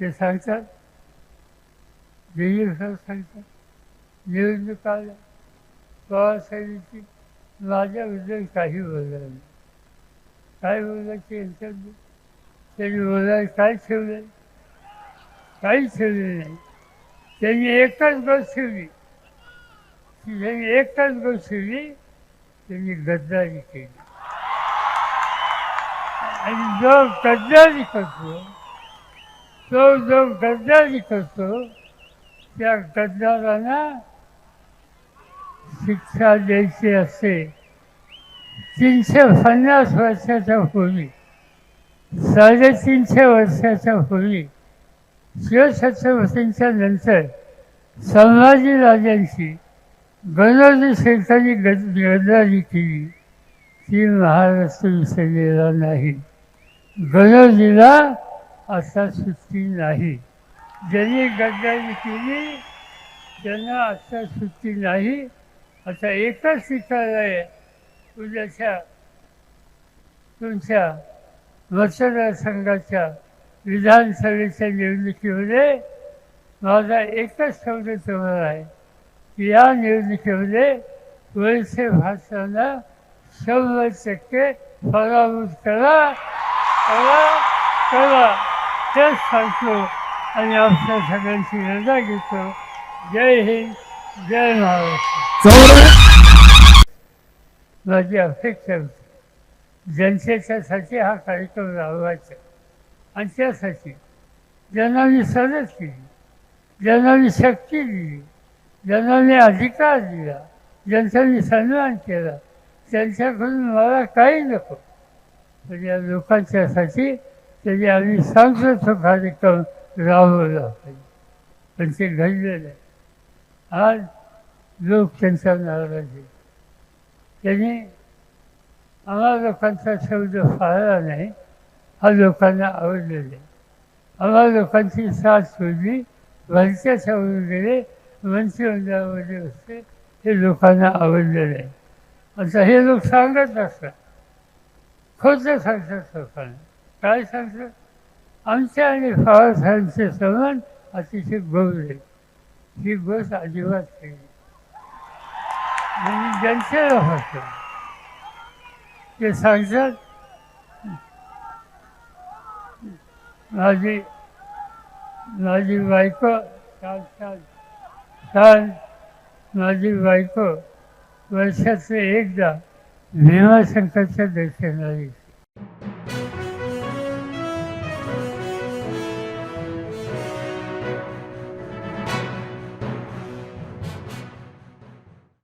ते सांगतात. दिल्लीसह सांगतात. निवडणूक आल्या पवारसाहेबांची माझ्याबद्दल काही बोललं नाही. काय बोलायचे यांच्यात त्यांनी बोलायला काय ठेवलं काहीच ठेवले नाही. त्यांनी एकच गोष्ट ठेवली. त्यांनी एकच गोष्ट ठेवली. त्यांनी गद्दारी केली. आणि जो गद्दारी करतो तो जो गद्दारी करतो त्या गद्दारांना शिक्षा द्यायची असते तीनशे पन्नास वर्षाच्या पूर्वी साडेतीनशे वर्षाच्या पूर्वी शिवछत्रपतींच्या नंतर संभाजीराजांची गणोजी शेठांनी गद गद्दारी केली. ती महाराष्ट्र विसरलेला नाही. गणोजीला आता सुट्टी नाही. ज्यांनी गद्दारी केली त्यांना आता सुट्टी नाही. आता एकच शिकायला आहे. उद्याच्या तुमच्या मतदारसंघाच्या विधानसभेच्या निवडणुकीमध्ये माझा एकच शब्द तुम्हाला आहे की या निवडणुकीमध्ये वैसे भाषांना शंभर टक्के पराभूत करा. करा करा. तेच सांगतो आणि आमच्या सगळ्यांची रजा घेतो. जय हिंद जय महाराष्ट्र. माझी अपेक्षा होती जनतेच्यासाठी हा कार्यक्रम राबवायचा. आणि त्यासाठी ज्यांना मी सदत केली ज्यांना मी शक्ती दिली ज्यांना मी अधिकार दिला ज्यांचा मी सन्मान केला. त्यांच्याकडून मला काही नको. पण या लोकांच्यासाठी तरी आम्ही सांगतो कार्यक्रम राबवला पाहिजे पण ते घडलेलं आहे आज लोक त्यांचा नाराज आहे त्यांनी आम्हा लोकांचा शब्द फाळला नाही हा लोकांना आवडलेला आहे आम्हा लोकांची साथ सोडली भरच्याच्यावरून गेले मंत्रिमंडळामध्ये असते हे लोकांना आवडलेलं आहे आता हे लोक सांगत असतात खोटं सांगतात लोकांना काय सांगतात आमच्या आणि पवारसाहेबांचे संबंध अतिशय गौर ही बस अजिबात केली म्हणजे जनतेला फक्त ते सांगतात माझी माझी बायको छान छान छान माझी बायको वर्षाचे एकदा भीमाशंकरच्या दर्शनाला येते.